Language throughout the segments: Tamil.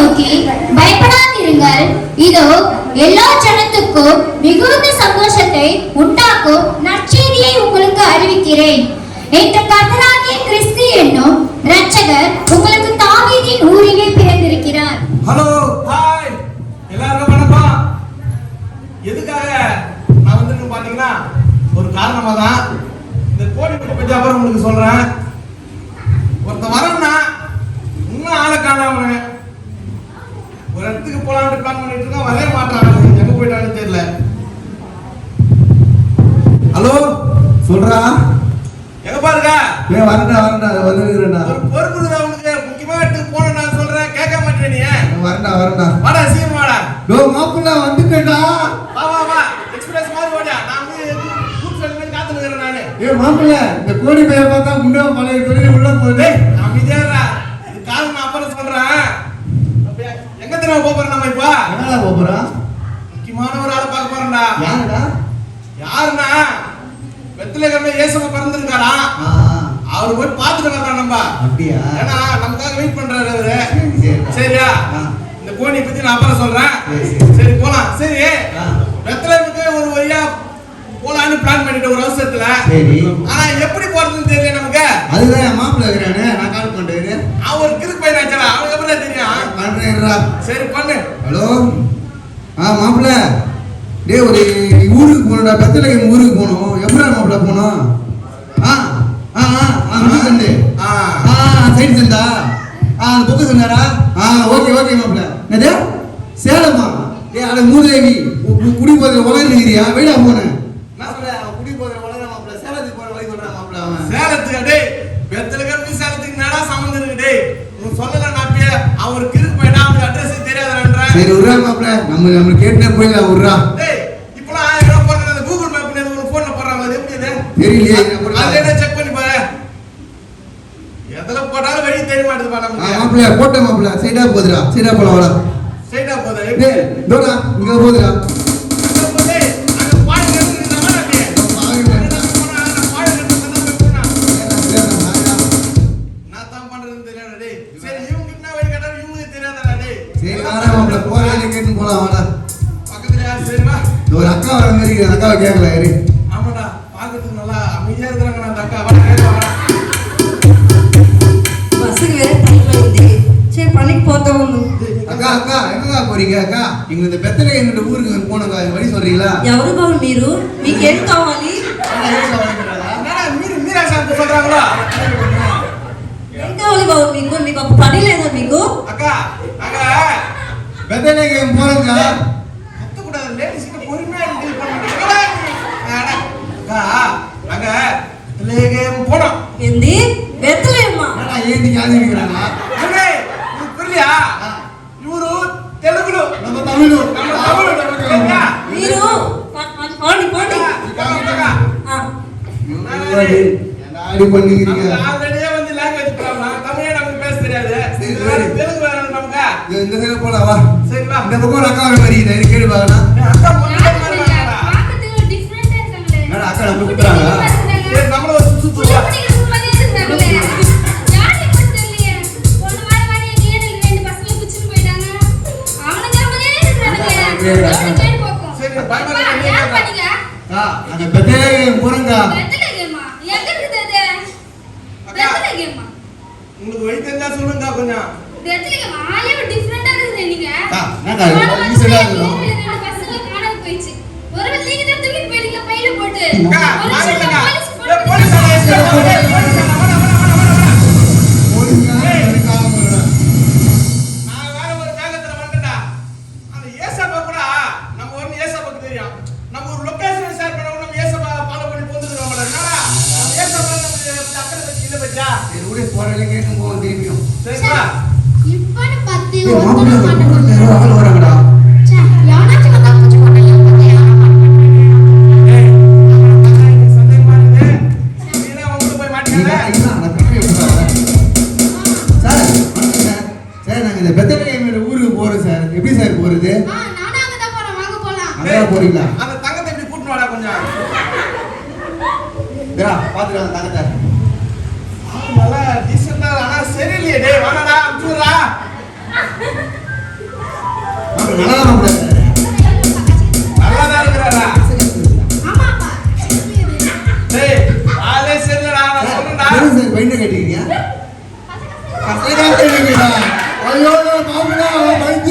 நோக்கி பயப்படாதிருங்கள். இதோ எல்லா ஜனத்துக்கும் மிகுந்த சந்தோஷத்தை உண்டாக்கும் நற்செய்தியை உங்களுக்கு அறிவிக்கிறேன். என்ற கர்த்தராகிய கிறிஸ்து என்னும் இரட்சகர் உங்களுக்கு தாவீதின் ஊரிலே பிறந்திருக்கிறார். ஹலோ ஹாய் எல்லாருக்கும் வணக்கம். எதுக்காக நான் வந்து பாத்தீங்கன்னா ஒரு காரணமா தான் இந்த கோடி பற்றி அப்புறம் உங்களுக்கு சொல்றேன். ஒருத்த வரேன்னா இன்னும் ஆளை காணாம ஒரு இடத்துக்கு போலான்னு பிளான் பண்ணிட்டு இருக்கோம். வரவே மாட்டான் எங்க போயிட்டான்னு தெரியல. ஹலோ? சொல்றா? எங்க பாருங்க. ஏ வரண்டா வரண்டா வந்துருக்கிறேன்டா. ஒரு பொறுப்பு அவனுக்கு முக்கியமா இடத்துக்கு போன நான் சொல்றேன். கேட்க மாட்டேன் நீ. வரண்டா வரண்டா வாடா சீக்கிரம் வாடா. டோ மாப்பிள்ள வந்துட்டேன்டா. வா வா வா. எக்ஸ்பிரஸ் மாதிரி ஓடியா நான் வந்து குரூப் செல்ல காத்து நிக்கிறேன் நானு. ஏ மாப்பிள்ள இந்த கோடி பைய பார்த்தா முன்னே பழைய தொழில் உள்ள போகுது. டேய் அமைதியாடா இது காரணம் அப்புறம் சொல்றேன் அப்படியே, எங்க தெரியுமா போப் போறோம் நம்ம இப்போ என்னடா போறா? முக்கியமான ஒரு ஆளை பார்க்க போறோம்டா யாருடா? யாருன்னா? வெத்திலகமே இயேசுவ ஆ. அவர் போய் பார்த்துட்டு வரலாம் நம்ம. அப்படியா? ஏன்னா நமக்காக வெயிட் பண்றாரு அவரு. சரியா. இந்த கோணியை பத்தி நான் அப்புறம் சொல்றேன். சரி, போலாம். சரி. ஆ. வெத்தலைக்கு ஒரு வழியா போலான்னு பிளான் பண்ணிட்டு ஒரு அவசரத்துல. சரி. ஆனா எப்படி போறதுன்னு தெரியல நமக்கு. அதுதான் மாப்பிள்ள இருக்கிறானே. நான் கால் பண்றேன் அவன் கிறுக்கு பையன் ஆச்சா அவனுக்கு எப்படி தெரியும்? பண்றேன்டா. சரி பண்ணு. ஹலோ? ஆ மாப்பிள்ள. டேய் ஒரு ஊருக்கு போகணும்டா. பெத்தலைக்கு ஊருக்கு போகணும். எப்படா மாப்பிள்ள போகணும்? ஆ ஆ ஆ சண்டு. ஆ. ஆ சைடு சண்டா? ஆ அந்த புக்கு சொன்னாரா ஆ ஓகே ஓகே மாப்பிள்ள. என்னது? சேலமா? டேய் அட மூதேவி குடி போதில் உலகிறியா வெளியா போனேன் குடி போதில் உலக மாப்பிள்ள. சேலத்துக்கு போற வழி சொல்றான் மாப்பிள்ள சேலத்துக்கு டேய் வெத்தலுக்கு சேலத்துக்கு நடா சம்மந்தம் இருக்கு டேய்? உனக்கு சொல்லல நான் அப்பயே சரி விட்றா மாப்பிள்ள நம்ம நம்ம கேட்டுனே போயிடலாம் விட்றா. டேய் இப்பலாம் ஆயிரம் ரூபாய் போடுறது கூகுள் மேப்ல ஒரு போன்ல போடுறாங்க அது எப்படி இது தெரியலையே அதுல என்ன செக் பண்ணி பாரு. எதுல போட்டாலும் வெளிய தெரிய மாட்டேதுப்பா ஆ, நமக்கு மாப்பிள்ள போட்ட மாப்பிள்ள சைடா போதுடா சைடா போலாம் வாடா. ஸ்ட்ரைட்டா போதா எப்படி? இங்க போதுடா. கேட்கல இரு ஆமாடா பாக்கிறதுக்கு நல்லா அமைதியா இருக்கிறாங்க அந்த அக்கா வா கேட்க வா బస్సుకి వేరే టైం అయింది చే పనికి పోతాము அக்கா அக்கா எங்கக்கா போறீங்க அக்கா இங்க இந்த பெத்தலை என்னோட ஊருக்கு போனங்க வழி சொல்றீங்களா ఎవరు బాబు మీరు మీకేం కావాలి என்னடா மீரா மீரா சார் சொல்றாங்களா ఏం కావాలి బాబు మీకు మీకు ఒక పని లేదా మీకు அக்கா அங்க பெத்தலைக்கு போறங்க கத்தக்கூடாது என்னடா ஏந்தி ஜாதி இருக்கிறாங்க ஏய், உனக்கு புரியலையா இவரு தெலுங்குல நம்ம தமிழ் நம்ம தமிழ் சரியா? మీరు ప- ప- పోండి పోండి அக்கா, அக்கா, ఆ, ஆடி பண்ணிக்கிறீங்க நமக்கு already வந்து language problem. தமிழே நமக்கு பேச தெரியாது சரி, இது வேற சரி. தெலுங்கு வேற நமக்கு இந்த- இந்த சைடு போலாம் வா சரி வா இந்த பக்கம் ஒரு அக்கா வர மாதிரி இருக்குது, இது கேடு பாக்கலாம் ஏய், அக்கா மட்டும் தான் இருக்காங்களா? அக்கா. வெத்தலை கேமா? உங்களுக்கு வழி தெரிஞ்சா சொல்லுங்க கொஞ்சம்? ஆளே ஒரு நீங்க. அக்கா, என்னக்கா இது? போன வாரம் விடு போற வழியில கேட்டு போவோம் திரும்பியும் சரிப்பா இப்பன்னு பார்த்து ஏய், ஒருத்தனும் மாப்பிள்ளை, மாட்ட ஒரு நேரம் ஆள் வராங்கடா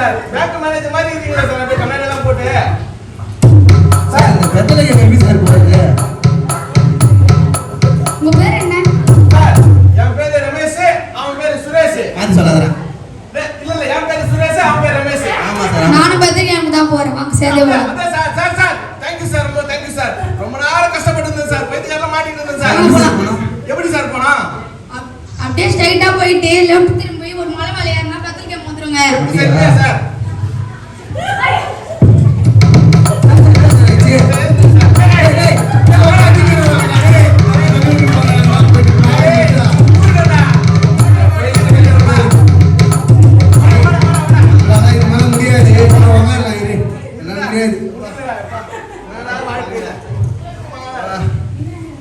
சரி, அப்படியே decent ஆ இருக்கீங்க சார். பேங்க் மேனேஜர் மாதிரி இருக்கீங்களா சார், அப்படியே கண்ணாடி எல்லாம் போட்டு. சார் இந்த பெத்தலைக்கு எப்படி சார் போறது உங்க பேர் என்ன சார், என் பேரு ரமேஷ், அவன் பேரு சுரேஷ். அது சொல்லாதடா டேய், இல்ல, இல்ல, என் பேரு சுரேஷ், அவன் பேரு ரமேஷ். ஆமா சார் நானும் பத்திரிக்கையாம தான் போறேன் வாங்க சேர்ந்து போலாம் அதான் sir, sir, sir, thank you sir, ரொம்ப thank you சார். ரொம்ப நேரம் கஷ்டப்பட்டு இருந்தேன் சார், பைத்தியக்காரனா மாட்டிட்டு இருந்தேன் சார். எப்படி சார் போனோம்? எப்படி சார் போனோம்? அப்- அப்படியே ஸ்ட்ரைட்டா போயிட்டு லெஃப்ட் திரும்பி ஒரு மலை மேல ஏறினா பத்திரிக்கை வந்துருங்க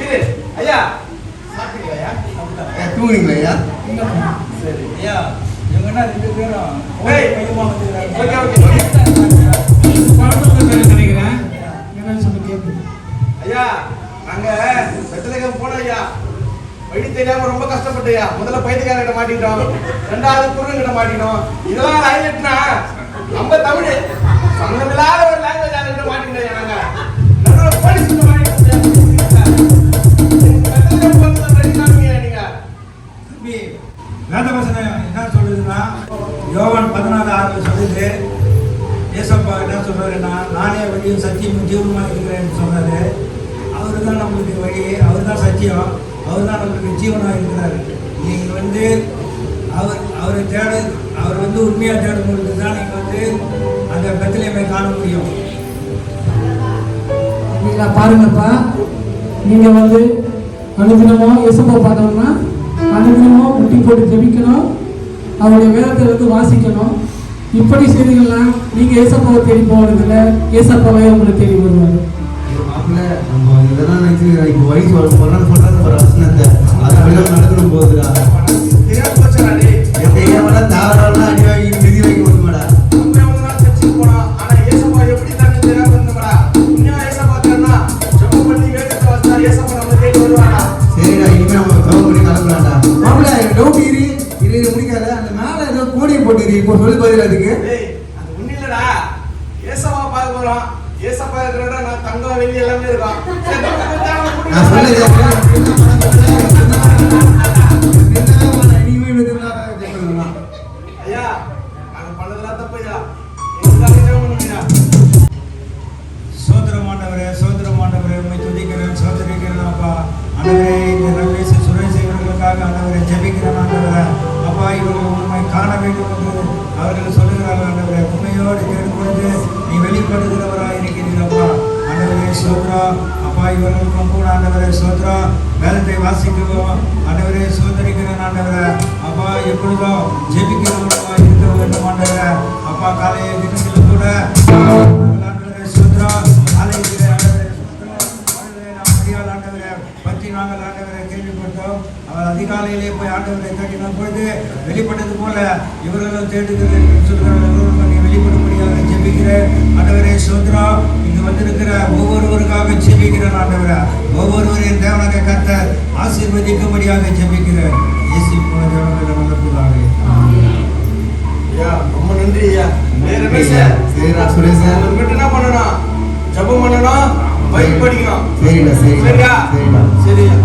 இரு. ஐயா, சாப்பிட்டீங்களா ஐயா? சரி. டேய், ஓகே, ஓகே. ஐயா, நாங்க வெத்தலைக்கு போனோம் ஐயா. வழி தெரியாம ரொம்ப கஷ்டப்பட்டயா முதல்ல பைத்தியக்காரங்கிட்ட மாட்டிட்டோம் ரெண்டாவது குருங்கிட்ட மாட்டினோம் இதெல்லாம் ஹைலைட்னா நம்ம தமிழ் அவர் தான் சத்தியம் அவர் தான் நம்மளுக்கு ஜீவனாக இருக்கிறாரு. நீங்க வந்து அவர் அவரை தேட அவர் வந்து உண்மையாக தேடும் பொழுது தான் நீங்க வந்து அந்த பெத்திலையுமே காண முடியும். நீங்க பாருங்கப்பா. நீங்க வந்து அனுதினமோ இயேசுவை பார்த்தோம்னா அனுதினமோ முட்டி போட்டு ஜெபிக்கணும். அவருடைய வேதத்தை வந்து வாசிக்கணும். இப்படி செய்திகள்லாம் நீங்க இயேசப்பாவை தேடி போகிறதில்ல இயேசப்பாவே உங்களை தேடி வருவார். தெரியாம நம்ம இதெல்லாம் நினைச்சு இப்போ வயசு ஆனா ஏசப்பா எப்படி ஒரு அசனத்தை அதை இன்னும் ஏசப்பா தெரியும்னா, ஜெபம் பண்ணி போட்டு இப்போ சொல்லி பதில் அதுக்கு டேய், அது ஒண்ணும் இல்லடா. ஏசப்பா பார்க்க போறோம். ஏசப்பா இருக்கிற இடம் நான் தங்கம், வெள்ளி எல்லாமே இருக்கும். சரி, நம்ம கொஞ்சம் அவனை கூட்டிட்டு நான் போலாம். சொன்னது ஐயா, நாங்க பண்ணதெல்லாம் தப்பு ஐயா. எங்களுக்காக ஜெபம் பண்ணுங்க ஐயா. சோதரம் ஆண்டவரே சோதரம் ஆண்டவரே உண்மை துதிக்கிறேன் சோதரிக்கிறேன் அப்பா. இந்த ரமேஷ் சுரேஷ் இவர்களுக்காக ஆண்டவரை ஆண்டவரே அப்பா இவர்கள் உண்மை காண வேண்டும் என்று அவர்கள் சொல்லுகிறார்கள் ஆண்டவரே உண்மையோடு தேடும் பொழுது நீ வெளிப்படுகிறவராக சோத்ரா அப்பா இவர்களுக்கும் கூட ஆண்டவரே சோத்ரா வேதத்தை வாசிக்கவும் ஆண்டவரே சோதரிக்கிறேன் ஆண்டவரே அப்பா எப்பொழுதோ ஜெபிக்கிறவர்களாக இருக்க வேண்டும் ஆண்டவரே அப்பா காலையை தினத்தில் கூட ஆண்டவரே சோத்ரா ஆலயத்தில் ஆண்டவரே சோத்ரா ஆண்டவரே பற்றி நாங்கள் ஆண்டவரை கேள்விப்பட்டோம். அவர் அதிகாலையிலே போய் ஆண்டவரை தேடின பொழுது வெளிப்பட்டது போல இவர்களும் தேடுகிறது சொல்கிறார்கள் வெளிப்படும்படியாக ஜெபிக்கிறேன். ஆண்டவரே சோத்ரா இங்கு வந்திருக்கிற ஒவ்வொருவருக்காக ஜெபிக்கிறேன் ஆண்டவரே. ஒவ்வொருவரையும் தேவனாக கர்த்தர் ஆசீர்வதிக்கும்படியாக ஜெபிக்கிறேன். இயேசு தேவனாக வந்ததாக ஐயா ரொம்ப நன்றி ஐயா. ஏய் ரமேஷ் சரிடா சுரேஷ் இவர்கிட்ட என்ன பண்ணணும்? ஜெபம் பண்ணணும்? பைக் படிக்கணும். சரிடா சரிடா. சரியா சரிடா. சரியா